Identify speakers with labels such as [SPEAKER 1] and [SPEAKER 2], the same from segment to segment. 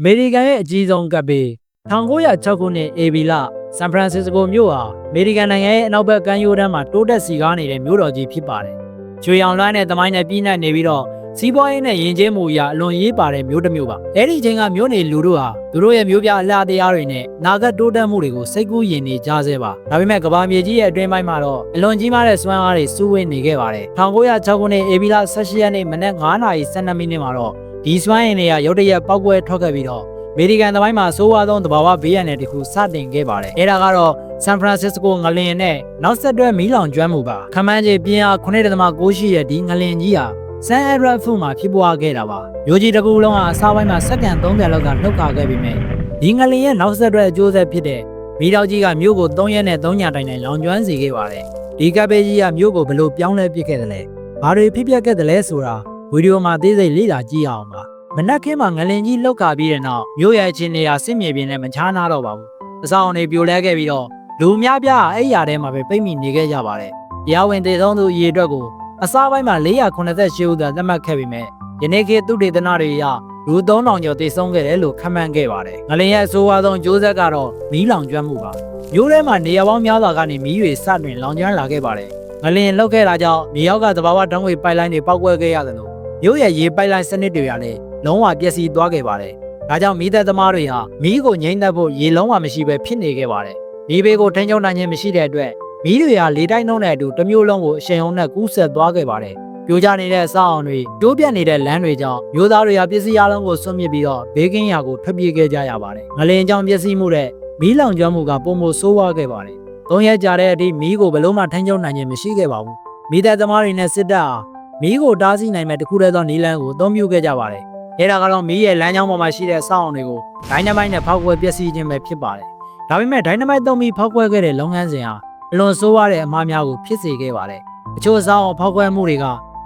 [SPEAKER 1] အမေရိကန်ရဲ့အကြီးဆုံးကပ်ပေ1906ခုနှစ်အေဗီလဆန်ဖရန်စစ္စကိုမြို့ဟာအမေရိကန်နိုင်ငံရဲ့အနောက်ဘက်ကမ်းရိုးတန်းမှာတိုးတက်စီကားနေတဲ့မြို့တော်ကြီးဖြစ်ပါတယ်။ကျွေအောင်လွှမ်းတဲ့သမိုင်းနဲ့ပြည်နှံ့နေပြီးတော့စီးပွားရေးနဲ့ယဉ်ကျေးမှုအရာအလွန်ရေးပါတဲ့မြို့တစ်မြို့ပါ။အဲဒီအချိန်ကမြို့နေလူတို့ဟာသူတို့ရဲ့မြို့ပြအလှတရားတွေနဲ့နာဂတ်တိုးတက်မှုတွေကိုစိတ်ကူးယဉ်နေကြဆဲပါ။ဒါပေမဲ့ကမ္ဘာမြေကြီးရဲ့အတွင်းပိုင်းမှာတော့အလွန်ကြီးမားတဲ့စွမ်းအားတွေစူးဝင်းနေခဲ့ပါတယ်။1906ခုနှစ်အေဗီလ18ရက်နေ့မနက်9:12မိနစ်မှာတော့ ဒီစွမ်းအင်တွေကရုတ်တရက်ပောက်ကွဲထွက်ခဲ့ပြီးတော့အမေရိကန်သမိုင်းမှာဆိုးဝါးဆုံးသဘာဝဘေးရန်တဲ့တစ်ခုစတင်ခဲ့ပါတယ်။အဲဒါကတော့ဆန်ဖရန်စစ္စကိုငလင်နဲ့နောက်ဆက်တွဲမီးလောင်ကျွမ်းမှုပါ။ခမန်းကြီးပြင်းအား9.9ရှိတဲ့ဒီငလင်ကြီးဟာဆန်အရဖူမှာဖြစ်ပွားခဲ့တာပါ။မျိုးကြီးတစ်ခုလုံးဟာအစားပိုင်းမှာစက္ကန့်30လောက်ကနှုတ်ခါခဲ့ပြီးမြဲဒီငလင်ရဲ့နောက်ဆက်တွဲအကျိုးဆက်ဖြစ်တဲ့မီးတောက်ကြီးကမြို့ကို3ရက်နဲ့3ညတိုင်တိုင်လောင်ကျွမ်းစေခဲ့ပါတယ်။ဒီကပ်ဘေးကြီးကမြို့ကိုဘလို့ပြောင်းလဲပစ်ခဲ့တယ်လဲ။ဘာတွေဖြစ်ပျက်ခဲ့တယ်လဲဆိုတာ ဗီဒီယိုမှာသေးစိတ်လေ့လာကြည့်အောင်ပါ။မနက်ခင်းမှာငလင်ကြီးလောက်ခါပြီးတဲ့နောက်မြို့ရဲ့အခြေအနေဟာစစ်မြေပြင်နဲ့မချားနာတော့ပါဘူး။အဆောင်တွေပြိုလဲခဲ့ပြီးတော့လူအများပြားအဲ့ရာထဲမှာပဲပိတ်မိနေခဲ့ကြပါတယ်။တရားဝင်တည်ဆုံးသူအရေးအတွက်ကိုအစားပိုင်းမှာ488ဦးသာသတ်မှတ်ခဲ့ပြီးမြဲယနေ့ခေတ်သူတေသနတွေအရလူ3000ကျော်တည်ဆုံးခဲ့တယ်လို့ခန့်မှန်းခဲ့ပါတယ်။ငလင်ရဲ့အဆိုးအဝါဆုံးကျိုးဆက်ကတော့မီးလောင်ကျွမ်းမှုပါ။မြို့ထဲမှာနေရာပေါင်းများစွာကနေမီးတွေစတင်လောင်ကျွမ်းလာခဲ့ပါတယ်။ငလင်လောက်ခဲ့တာကြောင့်မြေအောက်ကသဘာဝဓာတ်ငွေပိုက်လိုင်းတွေပောက်ကွဲခဲ့ရတယ်လို့ မြို့ရဲ့ရေပိုက်လိုင်းစနစ်တွေကလည်းလုံးဝပျက်စီးသွားခဲ့ပါတယ်။ဒါကြောင့်မိသက်သမားတွေဟာမီးကိုငိမ့်သက်ဖို့ရေလုံးဝမရှိဘဲဖြစ်နေခဲ့ပါတယ်။ဒီဘေးကိုထိန်းချုပ်နိုင်ခြင်းမရှိတဲ့အတွက်မီးတွေဟာလေတိုက်နှုံးတဲ့အတူတစ်မျိုးလုံးကိုအရှိန်အဟုန်နဲ့ကူးဆက်သွားခဲ့ပါတယ်။ပြိုကျနေတဲ့အဆောက်အအုံတွေတိုးပြတ်နေတဲ့လမ်းတွေကြောင့်မျိုးသားတွေဟာပစ္စည်းအလုံးကိုဆွန့်မြစ်ပြီးတော့ဘေးကင်းရာကိုထွက်ပြေးခဲ့ကြရပါတယ်။ငလင်ကြောင့်ပျက်စီးမှုတဲ့မီးလောင်ကျွမ်းမှုကပုံမဆိုးဝါးခဲ့ပါတယ်။သုံးရက်ကြာတဲ့အထိမီးကိုဘယ်လို့မှထိန်းချုပ်နိုင်ခြင်းမရှိခဲ့ပါဘူး။မိသက်သမားတွေနဲ့စစ်တပ်ဟာ မီးကိုတားဆီးနိုင်မဲ့တခုတည်းသောနည်းလမ်းကိုအသုံးပြုခဲ့ကြပါတယ်။အဲဒါကတော့မီးရဲ့လမ်းကြောင်းပေါ်မှာရှိတဲ့စောင့်အောင်တွေကိုဒိုင်းနမိုက်နဲ့ဖောက်ခွဲပျက်စီးခြင်းပဲဖြစ်ပါတယ်။ဒါပေမဲ့ဒိုင်းနမိုက်သုံးပြီးဖောက်ခွဲခဲ့တဲ့လုပ်ငန်းစဉ်ဟာအလွန်ဆိုးဝါးတဲ့အမှားများကိုဖြစ်စေခဲ့ပါတယ်။အချို့စောင့်အောင်ဖောက်ခွဲမှုတွေက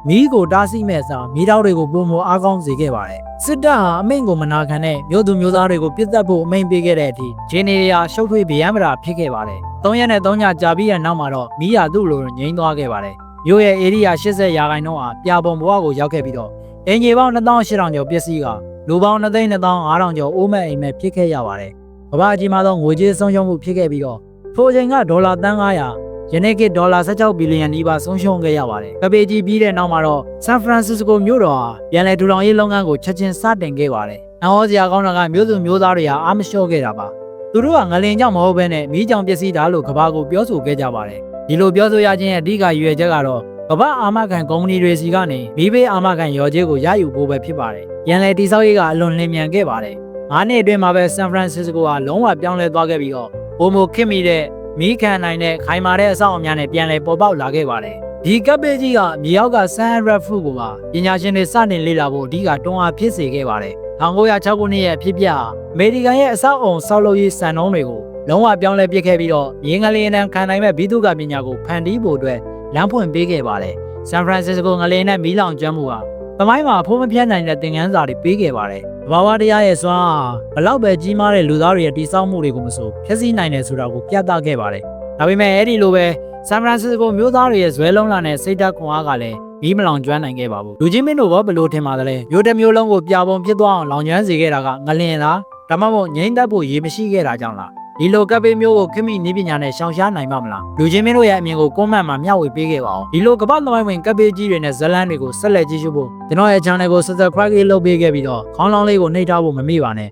[SPEAKER 1] မီးကိုတားဆီးမဲ့အစားမီးတောက်တွေကိုပုံမအားကောင်းစေခဲ့ပါတယ်။စစ်တပ်ဟာအမိန့်ကိုမနာခံတဲ့မြို့သူမြို့သားတွေကိုပြစ်တက်ဖို့အမိန့်ပေးခဲ့တဲ့အထိဂျင်းနေရီယာရှုပ်ထွေးဗျမ်းမတာဖြစ်ခဲ့ပါတယ်။၃ရက်နဲ့၃ညကြာပြီးတဲ့နောက်မှာတော့မီးရာသူ့လိုငြိမ်းသွားခဲ့ပါတယ်။ မြို့ရဲ့ဧရိယာ80ရာခိုင်နှုန်းဟာပြာပုံဘဝကိုရောက်ခဲ့ပြီးတော့အင်ဂျီပေါင်း2800ကျော်ပျက်စီးကလူပေါင်း2,2500ကျော်အိုးမဲ့အိမ်မဲ့ဖြစ်ခဲ့ရပါတယ်။ကမ္ဘာအကြီးမားဆုံးငွေကြေးဆုံးရှုံးမှုဖြစ်ခဲ့ပြီးတော့ထိုအချိန်ကဒေါ်လာတန်း900ယနေ့ကဒေါ်လာ16ဘီလီယံနီးပါးဆုံးရှုံးခဲ့ရပါတယ်။ကပေကြီးပြီးတဲ့နောက်မှာတော့ဆန်ဖရန်စစ္စကိုမြို့တော်ဟာပြန်လည်ထူထောင်ရေးလုပ်ငန်းကိုချက်ချင်းစတင်ခဲ့ပါတယ်။နောက်ဟောစရာကောင်းတာကမြို့သူမြို့သားတွေဟာအားမလျှော့ခဲ့တာပါ။သူတို့ကငလင်ကြောင့်မဟုတ်ဘဲနဲ့မီးကြောင်ပျက်စီးတာလို့ကဘာကိုပြောဆိုခဲ့ကြပါတယ်။ ဒီလိုပြောဆိုရခြင်းရဲ့အဓိကရည်ရွယ်ချက်ကတော့ကမ္ဘာအာမခံကုမ္ပဏီတွေစီကနေမိဘေးအာမခံရော်ကြေးကိုရယူဖို့ပဲဖြစ်ပါတယ်။ရန်လေတိဆောက်ရေးကအလွန်လင်းမြန်ခဲ့ပါတယ်။၅နှစ်အတွင်းမှာပဲဆန်ဖရန်စစ္စကိုဟာလုံးဝပြောင်းလဲသွားခဲ့ပြီးတော့ပုံမခင်မိတဲ့မိခံနိုင်တဲ့ခိုင်မာတဲ့အဆောက်အအုံများနဲ့ပြန်လည်ပေါ်ပေါက်လာခဲ့ပါတယ်။ဒီကပ်ပေကြီးကမြေအောက်ကဆန်ရက်ဖူကိုပါပညာရှင်တွေစတင်လေ့လာဖို့အဓိကတွန်းအားဖြစ်စေခဲ့ပါတယ်။1906ခုနှစ်ရဲ့အဖြစ်ပြဟာအမေရိကန်ရဲ့အဆောက်အအုံဆောက်လုပ်ရေးစံနှုန်းတွေကို လုံးဝပြောင်းလဲပစ်ခဲ့ပြီးတော့မြေငလျင်တန်းခံနိုင်မဲ့ဘီသူကပညာကိုဖန်တီးဖို့အတွက်လမ်းဖွင့်ပေးခဲ့ပါတယ်။ဆန်ဖရန်စစ္စကိုငလင်နဲ့မီးလောင်ကျွမ်းမှုဟာသမိုင်းမှာအဖို့မပြတ်နိုင်တဲ့သင်ခန်းစာတွေပေးခဲ့ပါတယ်။ဘာဝတရားရဲ့စွမ်းအားဘလောက်ပဲကြီးမားတဲ့လူသားတွေရဲ့တိစောက်မှုတွေကိုမဆိုဖျက်ဆီးနိုင်တယ်ဆိုတာကိုပြသခဲ့ပါတယ်။ဒါပေမဲ့အဲ့ဒီလိုပဲဆန်ဖရန်စစ္စကိုမြို့သားတွေရဲ့ဇွဲလုံးလာတဲ့စိတ်ဓာတ်ခွန်အားကလည်းမီးမလောင်ကျွမ်းနိုင်ခဲ့ပါဘူး။လူချင်းမင်းတို့ဘောဘယ်လိုထင်ပါသလဲ။မြို့တစ်မျိုးလုံးကိုပြာပုံဖြစ်သွားအောင်လောင်ကျွမ်းစေခဲ့တာကငလင်လား။ဒါမှမဟုတ်ငိမ့်သက်ဖို့ရေမရှိခဲ့တာကြောင့်လား။ ဒီလိုကပ်ပေးမျိုးကိုခမိနည်းပညာနဲ့ရှောင်ရှားနိုင်မှာမလားလူချင်းမင်းတို့ရဲ့အမြင်ကိုကွန်မန့်မှာမျှဝေပေးခဲ့ပါအောင်ဒီလိုကမ္ဘာသမိုင်းဝင်ကပ်ပေးကြီးတွေနဲ့ဇလန်းတွေကိုဆက်လက်ကြည့်ရှုဖို့ကျွန်တော်ရဲ့ channel ကို subscribe လုပ်ပေးခဲ့ပြီးတော့ခေါင်းလောင်းလေးကိုနှိပ်ထားဖို့မမေ့ပါနဲ့